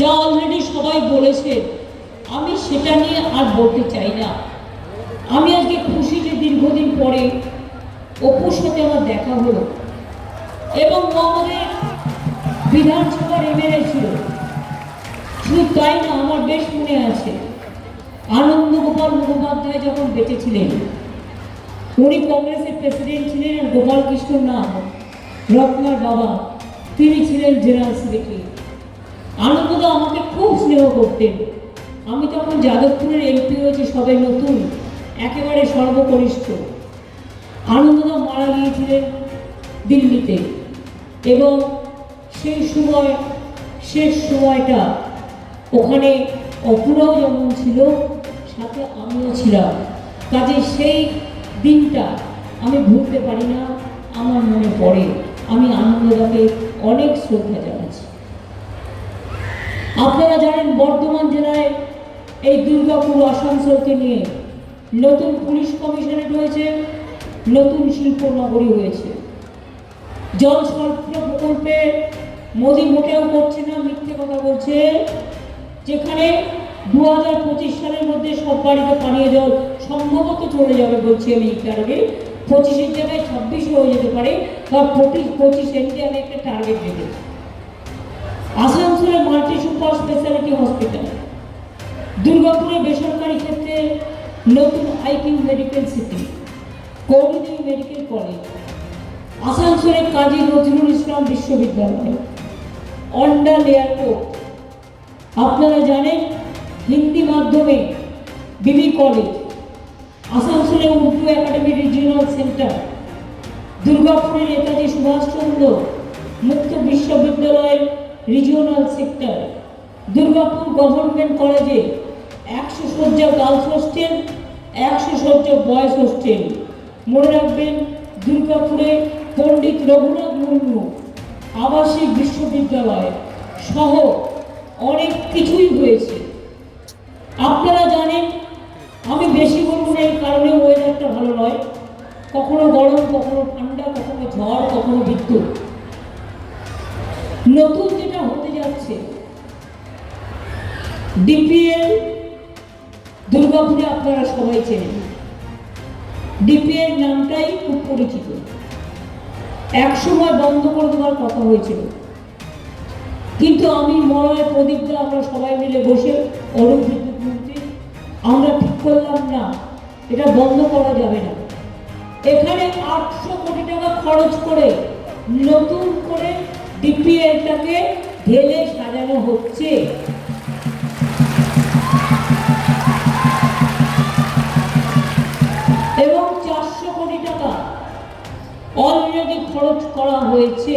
যা অলরেডি সবাই বলেছে, আমি সেটা নিয়ে আর বলতে চাই না। আমি আজকে খুশি যে দীর্ঘদিন পরে অপুর সাথে আমার দেখা হলো এবং ও আমাদের বিধানসভার এমএলএ ছিল। শুধু তাই না, আমার বেশ মনে আছে আনন্দ গোপাল মুখোপাধ্যায় যখন বেঁচে ছিলেন উনি কংগ্রেসের প্রেসিডেন্ট ছিলেন আর গোপাল কৃষ্ণ নাম, রত্নার বাবা, তিনি ছিলেন জেনারেল সেক্রেটারি। আনন্দদা আমাকে খুব স্নেহ করতেন। আমি তখন যাদবপুরের এমপি হয়েছি সবাই নতুন, একেবারে সর্বকনিষ্ঠ। আনন্দদা মারা গিয়েছিলেন দিল্লিতে এবং সেই সময়, শেষ সময়টা ওখানে অপুরাও যেমন ছিল, সাথে আমিও ছিলাম। কাজে সেই দিনটা আমি ভুলতে পারি না, আমার মনে পড়ে। আমি আনন্দদাকে অনেক শ্রদ্ধা জানাচ্ছি আপনারা জানেন বর্ধমান জেলায় এই দুর্গাপুর আসানসোলকে নিয়ে নতুন পুলিশ কমিশনারেট হয়েছে, নতুন শিল্প নগরী হয়েছে। জল প্রকল্পে মোদী মোটেও করছে না, মিথ্যে কথা বলছে, যেখানে দু হাজার পঁচিশ সালের মধ্যে সব বাড়িতে পানীয় জল সম্ভবত চলে যাবে বলছি আমি এই কারণে। পঁচিশের জায়গায় ছাব্বিশ হয়ে যেতে পারে, বা পঁচিশ পঁচিশ এমনি আমি একটা টার্গেট রেখেছি আসানসোলে মাল্টি সুপার স্পেশালিটি হসপিটাল দুর্গাপুরে বেসরকারি ক্ষেত্রে নতুন IQ medical city Gauridevi medical college আসানসোলে কাজী নজরুল ইসলাম বিশ্ববিদ্যালয় অন্ডাল এয়ারপোর্ট। আপনারা জানেন, হিন্দি মাধ্যমে বিবি কলেজ আসানসোলে উর্দু একাডেমি রিজিওনাল সেন্টার দুর্গাপুরে নেতাজি সুভাষচন্দ্র মুক্ত বিশ্ববিদ্যালয়ের রিজিওনাল সেক্টর দুর্গাপুর গভর্নমেন্ট কলেজে একশো শয্যা গার্লস হোস্টেল একশো শয্যা বয়েজ হোস্টেল মনে রাখবেন, দুর্গাপুরে পণ্ডিত রঘুনাথ মুর্মু আবাসিক বিশ্ববিদ্যালয় সহ অনেক কিছুই হয়েছে। আপনারা জানেন, আমি বেশি বলব না এই কারণে ওয়েদারটা ভালো নয়। কখনো গরম, কখনো ঠান্ডা, কখনো ঝড়, কখনো বিদ্যুৎ। নতুন যেটা হতে যাচ্ছে, ডিপিএল, দুর্গাপুরে আপনারা সবাই চেনেন। ডিপিএল নামটাই খুব পরিচিত। এক সময় বন্ধ করে দেওয়ার কথা হয়েছিল। কিন্তু আমি মলয় প্রদীপদা, আমরা সবাই মিলে বসে অরূপ বিদ্যুৎ মন্ত্রী আমরা ঠিক করলাম না, এটা বন্ধ করা যাবে না। এখানে আটশো কোটি টাকা খরচ করে নতুন করে ডিপিএলটাকে ঢেলে সাজানো হচ্ছে। এবং চারশো কোটি টাকা অলরেডি খরচ করা হয়েছে।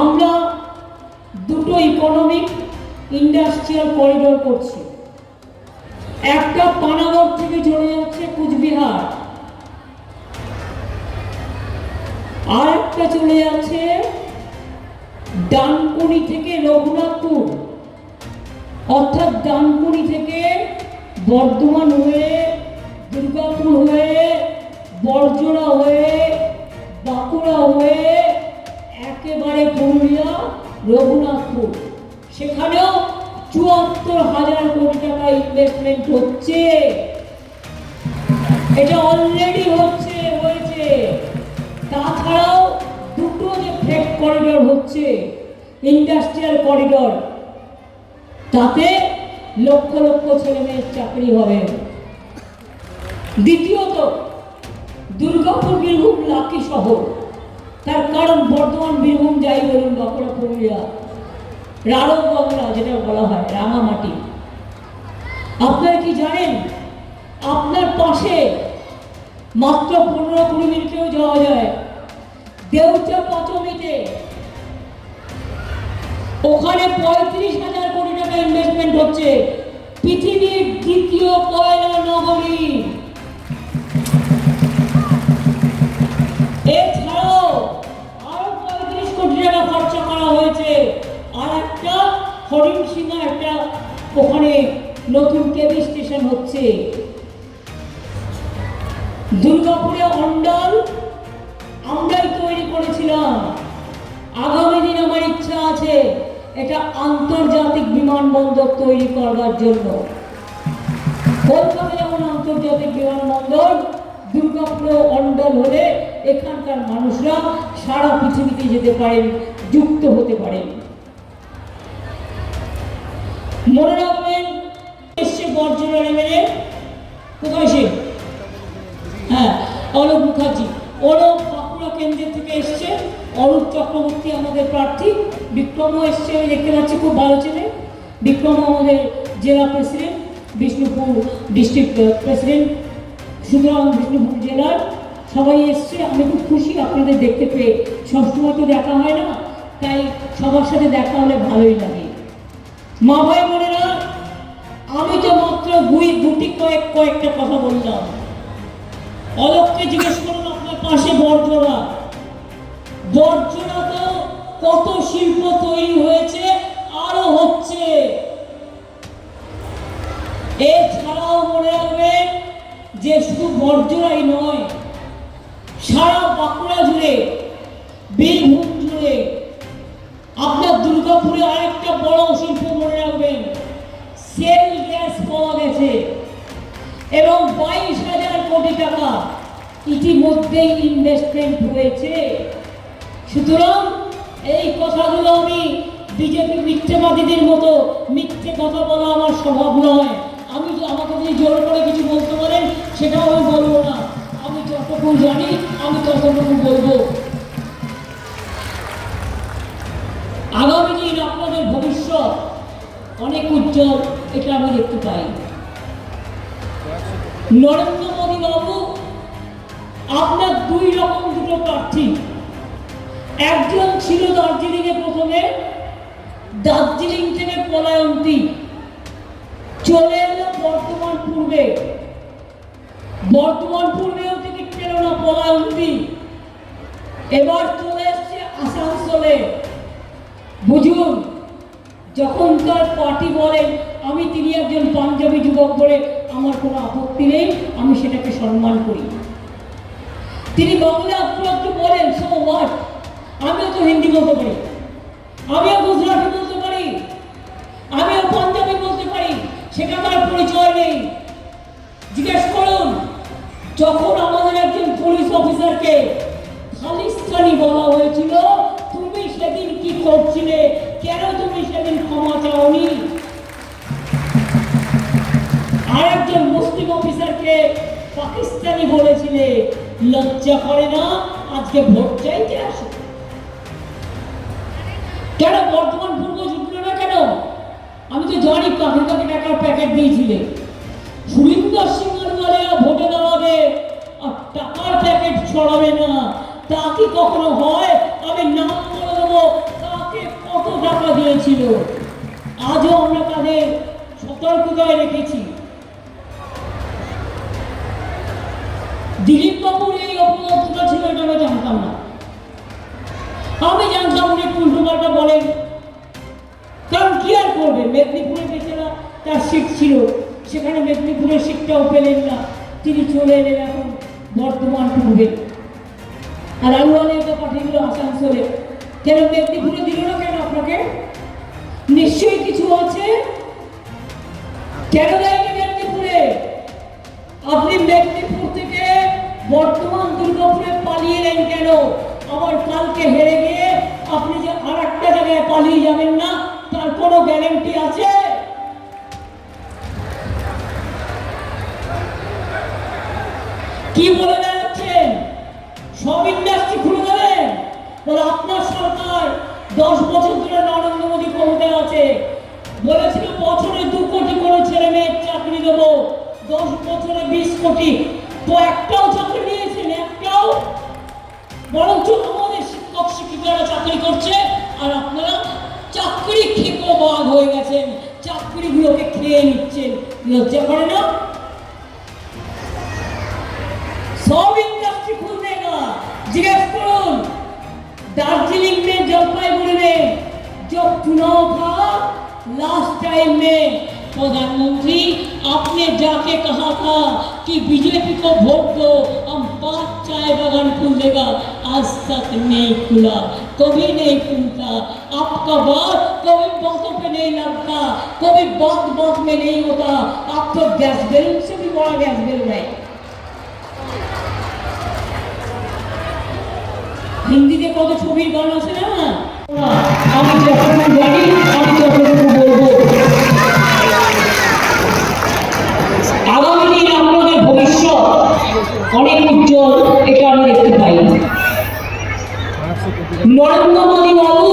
আমরা দুটো ইকোনমিক ইন্ডাস্ট্রিয়াল করিডোর করছি। একটা পানাগড় থেকে চলে যাচ্ছে কুচবিহার। আর একটা চলে যাচ্ছে। ডানকুনি থেকে রঘুনাথপুর। অর্থাৎ ডানকুনি থেকে বর্ধমান হয়ে, দুর্গাপুর হয়ে, বরজোড়া হয়ে, বাঁকুড়া হয়ে, একেবারে পুরুলিয়া, রঘুনাথপুর। সেখানেও চুয়াত্তর হাজার কোটি টাকা ইনভেস্টমেন্ট হচ্ছে। এটা অলরেডি হচ্ছে। তাছাড়াও দুটো যে ফ্রেক করিডোর হচ্ছে ইন্ডাস্ট্রিয়াল করিডোর তাতে লক্ষ লক্ষ ছেলে মেয়ের চাকরি হবে। দ্বিতীয়ত, দুর্গাপুর বীরভূম লাকি শহর। তার কারণ বর্ধমান বীরভূম, যাই বলুন, বাঁকুড়া, পুরুলিয়া রারব বাংলা যেটা বলা হয়, রাঙামাটি। আপনারা কি জানেন, আপনার পাশে মাত্র পনেরো কুড়ি মিনিটেও যাওয়া যায়। দেউচা পচমিতে। ওখানে পঁয়ত্রিশ হাজার কোটি টাকা ইনভেস্টমেন্ট হচ্ছে। পৃথিবীর দ্বিতীয় কয়লা নগরী। এছাড়াও আরও পঁয়ত্রিশ কোটি টাকা খরচা করা হয়েছে। আর একটা হরিণ সিংহা, একটা ওখানে নতুন কেবি স্টেশন হচ্ছে। দুর্গাপুরে অন্ডাল আমরাই তৈরি করেছিলাম। আগামী দিন আমার ইচ্ছা আছে এটা আন্তর্জাতিক বিমানবন্দর তৈরি করবার জন্য। কলকাতা যেমন আন্তর্জাতিক বিমানবন্দর, দুর্গাপুরে অন্ডল হলে এখানকার মানুষরা সারা পৃথিবীতে যেতে পারেন, যুক্ত হতে পারেন। মনে রাখবেন এসছে বর্জনা নেমেনে কোথায় সে? হ্যাঁ অলোক মুখার্জি। অলোক বাঁকুড়া কেন্দ্রের থেকে এসছে। অরূপ চক্রবর্তী আমাদের প্রার্থী। বিক্রমও এসছে আমি দেখতে পাচ্ছি, খুব ভালো ছেলে। বিক্রম আমাদের জেলা প্রেসিডেন্ট, বিষ্ণুপুর ডিস্ট্রিক্ট প্রেসিডেন্ট, সুতরাং বিষ্ণুপুর জেলার সবাই এসছে। আমি খুব খুশি আপনাদের দেখতে পেয়ে। সবসময় তো দেখা হয় না, তাই সবার সাথে দেখা হলে ভালোই লাগে। মা ভাই বোনেরা, আমি তো মাত্র দুই, দুটি কয়েক, কয়েকটা কথা বললাম। অলোককে জিজ্ঞেস করুন আপনার পাশে বর্জনা তো কত শিল্প তৈরি হয়েছে, আরও হচ্ছে। এছাড়াও মনে রাখবেন যে শুধু বর্জনাই নয়, সারা বাঁকুড়া জুড়ে, বীরভূম জুড়ে, আপনার দুর্গাপুরে আরেকটা বড় শিল্প মনে রাখবেন, সেল গ্যাস পাওয়া গেছে। এবং বাইশ কোটি টাকা ইতিমধ্যেই ইনভেস্টমেন্ট হয়েছে। সুতরাং এই কথাগুলো আমি বিজেপি মিথ্যেবাদীদের মতো মিথ্যে কথা বলা আমার স্বভাব নয়। আমি আমাকে যদি জোর করে কিছু বলতে পারেন, সেটাও আমি বলব না। আমি যতটুকু জানি, আমি ততটুকু বলব। আগামী দিন আপনাদের ভবিষ্যৎ অনেক উজ্জ্বল, এটা আমি দেখতে পাই। নরেন্দ্র মোদী বাবু, আপনার দুই রকম দুটো প্রার্থী। একজন ছিল দার্জিলিং এ প্রথমে, দার্জিলিং থেকে পলায়ন্তী। চলে এলো বর্তমান পূর্বে। বর্তমান পূর্বেও টিকিট পেল না পলায়ন্তী। এবার চলে এসছে আসানসোলে। বুঝুন, যখন তার পার্টি বলেন, আমি তিনি একজন পাঞ্জাবি যুবক বলে আমার কোনো আপত্তি নেই, আমি সেটাকে সম্মান করি। তিনি বাংলা একটু বলেন সো হোয়াট আমিও তো হিন্দি বলতে পারি। আমিও গুজরাটি বলতে পারি। আমিও পাঞ্জাবি বলতে পারি। সেটা তার পরিচয় নেই। জিজ্ঞেস করুন, যখন আমাদের একজন পুলিশ অফিসারকে খালিস্তানি বলা হয়েছিল, তুমি সেদিন কি করছিলে? কেন তুমি সেদিন ক্ষমা চাওনি? আরেকজন মুসলিম অফিসারকে পাকিস্তানি বলেছিলে, লজ্জা করে না, আজকে ভোট চাইতে আসো। কেন? বর্তমান পূর্ব জুটলো না কেন? আমি তো জানি কাকে টাকার প্যাকেট দিয়েছিলে। সুরিন্দর সিং আলওয়ালিয়া ভোটে দাঁড়াবে আর টাকার প্যাকেট ছড়াবে না। তা কি কখনো হয়? আমি নাম বলে দেবো তাকে কত টাকা দিয়েছিল? আজও আমরা তাদের সতর্কতায় রেখেছি। দিলীপ বাবুর এই অপরাধটা ছিল, এটা আমি জানতাম না। আমি জানতাম উনি উল্টোপাল্টা বলেন, কারণ কি আর করবে? মেদিনীপুরে বেচারা তার সিট ছিল, সেখানে মেদিনীপুরের সিটটাও পেলেন না, তিনি চলে এলেন এখন বর্ধমান পূর্বে আর আলুয়ালিয়াকে পাঠিয়ে দিল আসানসোলে। কেন মেদিনীপুরে দিল না কেন আপনাকে? নিশ্চয়ই কিছু আছে? কেন দেয়নি বর্তমান দুর্গাপুরে পালিয়ে নেন কেন? আবার কালকে হেরে গিয়ে আপনি যে আর একটা জায়গায় পালিয়ে যাবেন না, তার কোনো গ্যারেন্টি আছে? কি বলে বেড়াচ্ছেন? সব ইন্ডাস্ট্রি খুলে দেবেন? বলে, আপনার সরকার দশ বছর ধরে নরেন্দ্র মোদী ক্ষমতায় আছে। বলেছিল বছরে দু কোটি করে ছেলে মেয়ের চাকরি দেবো। দশ বছরে বিশ কোটি। তো একটাও চাকরি নিয়েছেন একটাও বরঞ্চ আমাদের শিক্ষক শিক্ষিকারা চাকরি করছে আর আপনারা চাকরি খেকো বাঘ হয়ে গেছেন চাকরিগুলোকে খেয়ে নিচ্ছেন লজ্জা করে না सब इंडस्ट्री खुल देगा जिज्ञेस करुन दार्जिलिंग में जलपाईगुड़ी में जो चुनाव था लास्ट टाइम में प्रधानमंत्री आपने जाके कहा था कि बीजेपी को वोट दो हम पांच चाय बग़ान खुल देगा आज तक नहीं खुला कभी नहीं खुलता आपका बात कभी बातों पे नहीं लगता कभी बात बात में नहीं होता आप तो गैस बैलून से भी बड़ा गैस बैलून है হিন্দিতে কত ছবির গান আছে না আমি যখন জানি আমি তখন অনেক উজ্জ্বল এটা আমি দেখতে পাই। নরেন্দ্র মোদী বাবু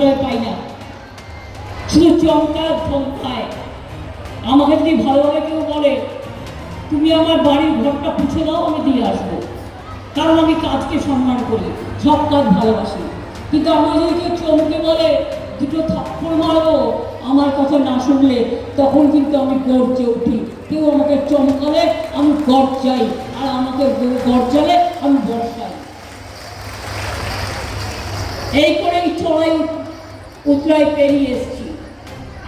পর্যায়ে পাই না। শুধু চমকার চমকায় আমাকে যদি ভালোভাবে কেউ বলে, তুমি আমার বাড়ির ঘরটা পুছে দাও, আমি দিয়ে আসব। কারণ আমি কাজকে সম্মান করি, সব কাজ ভালোবাসি। কিন্তু আমার যদি কেউ চমকে বলে, দুটো থাপ্পড় মারবো আমার কথা না শুনলে, তখন কিন্তু আমি গর্জে উঠি। কেউ আমাকে চমকালে, আমি গর্জাই। আর আমাকে গর্জালে, আমি বর্ষাই। এই করেই চড়াই উতরাই পেরিয়ে এসেছি।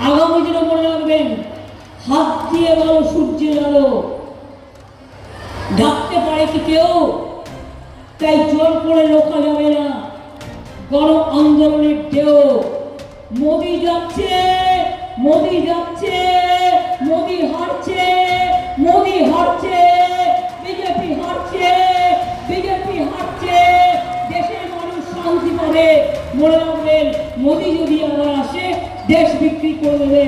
আগামী দিনে মনে রাখবেন, হাত দিয়ে বলো সূর্যের আলো ঢাকতে পারে কি কেউ? তাই জোর করে রোখা যাবে না। গণ আন্দোলনের ঢেউ। মোদি যাচ্ছে মোদি যাচ্ছে, মোদি হারছে মোদি হারছে, বিজেপি হারছে বিজেপি হারছে। দেশের মানুষ শান্তি পাবে। মনে রাখবেন মোদি যদি আবার আসে, দেশ বিক্রি করে দেবে,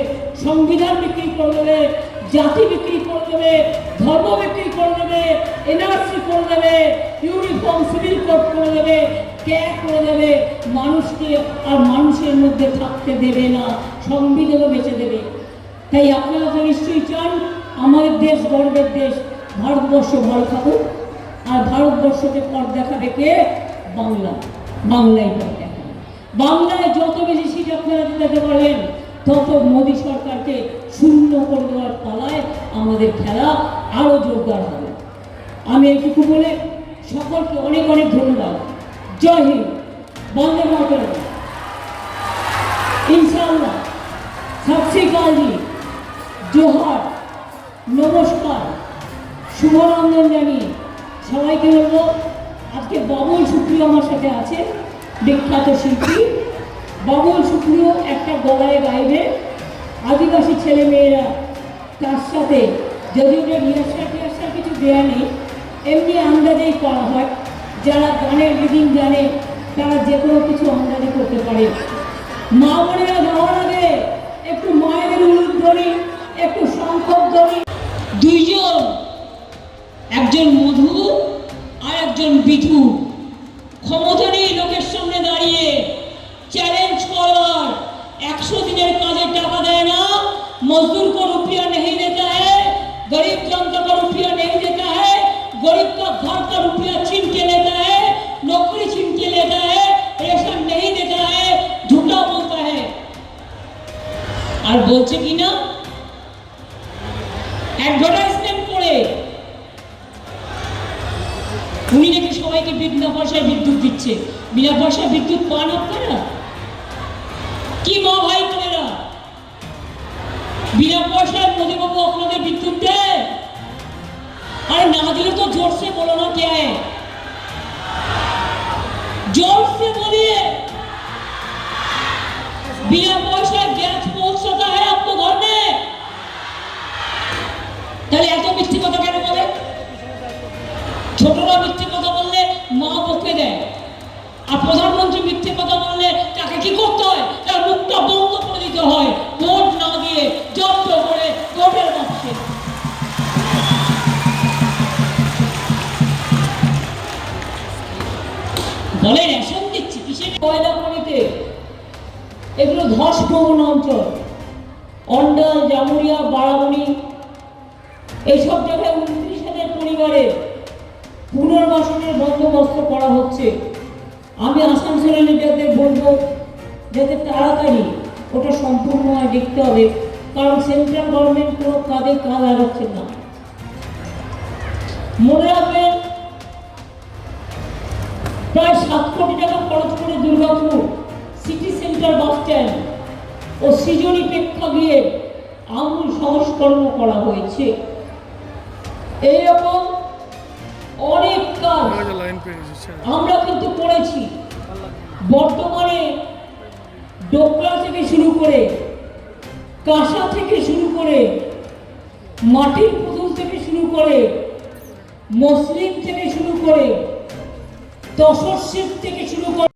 সংবিধান বিক্রি করে দেবে, জাতি বিক্রি করে দেবে, ধর্ম বিক্রি করে দেবে, এনআরসি করে দেবে, ইউনিফর্ম সিভিল কোড করে দেবে ক্যাগ করে দেবে, মানুষকে আর মানুষের মধ্যে থাকতে দেবে না, সংবিধানও বেঁচে দেবে। তাই আপনারা তো নিশ্চয়ই চান, আমাদের দেশ গর্বের দেশ, ভারতবর্ষ ভালো থাকুক, আর ভারতবর্ষকে পথ দেখাবে কে? বাংলা। বাংলায় দেখাবে। বাংলায় যত বেশি সিট আপনারা দিতে পারবেন তত মোদী সরকারকে শূন্য করে দেওয়ার পালায় আমাদের খেলা আরও জোরদার হবে। আমি এইটুকু বলে সকলকে অনেক অনেক ধন্যবাদ। জয় হিন্দ, বন্দে মাতরম। ইনশাল্লাহ সত শ্রী জোহার, নমস্কার। শুভনন্দন জানিয়ে সবাইকে বলব। আজকে বাবুল সুপ্রিয় আমার সাথে আছে। বিখ্যাত শিল্পী। বাবুল সুপ্রিয় একটা গলায় গাইবে। আদিবাসী ছেলে মেয়েরা তার সাথে যদি ওটা রিহার্সাল টিহার্সাল কিছু দেওয়া নেই, এমনি আন্দাজেই করা হয়। যারা গানের রিডিং জানে, তারা যে কোনো কিছু আন্দাজে করতে পারে। মা বোনেরা যাওয়ার আগে একটু মায়ের মায়েদের উলুধ্বনি, একটু শঙ্খধ্বনি দুইজন, একজন মধু আর একজন বিধু। ক্ষমতা घर का रुपया छीन के लेता है नौकरी छीन के लेता है रेशन नहीं देता है झूठा बोलता है আর বলছে কি না অ্যাডভার্টাইজমেন্ট করে উনি নাকি সবাইকে বিনা পয়সায় বিদ্যুৎ দিচ্ছে বিনা পয়সায় বিদ্যুৎ পান আপনারা কি মা ভাই বোনেরা বিনা পয়সায় মোদীবাবু আপনাদের বিদ্যুৎ দেয় अरे ना दिले तो जोर से बोलो ना क्या है जोर से बोलिए बिना पैसा এগুলো ধস প্রবণ অঞ্চল। অন্ডাল, জামুরিয়া বারাবণী এইসব জায়গায় উনত্রিশ হাজার পরিবারের পুনর্বাসনের বন্দোবস্ত করা হচ্ছে। আমি আসানসোলের যাদের বলব, যাতে তাড়াতাড়ি ওটা সম্পূর্ণ হয়, দেখতে হবে। কারণ সেন্ট্রাল গভর্নমেন্ট কোনো কাজে কাজ লাগাচ্ছে না। মনে রাখবেন, প্রায় সাত কোটি টাকা খরচ করে দুর্গাপুর সেন্টার বাস স্ট্যান্ড ও সৃজনী প্রেক্ষাগৃহে আমূল সংস্করণ করা হয়েছে। এইরকম অনেক কাজ আমরা কিন্তু করেছি। বর্তমানে ডোকরা থেকে শুরু করে কাঁসা থেকে শুরু করে মাটির পুতুল থেকে শুরু করে মসলিন থেকে শুরু করে তসর শিল্প থেকে শুরু করে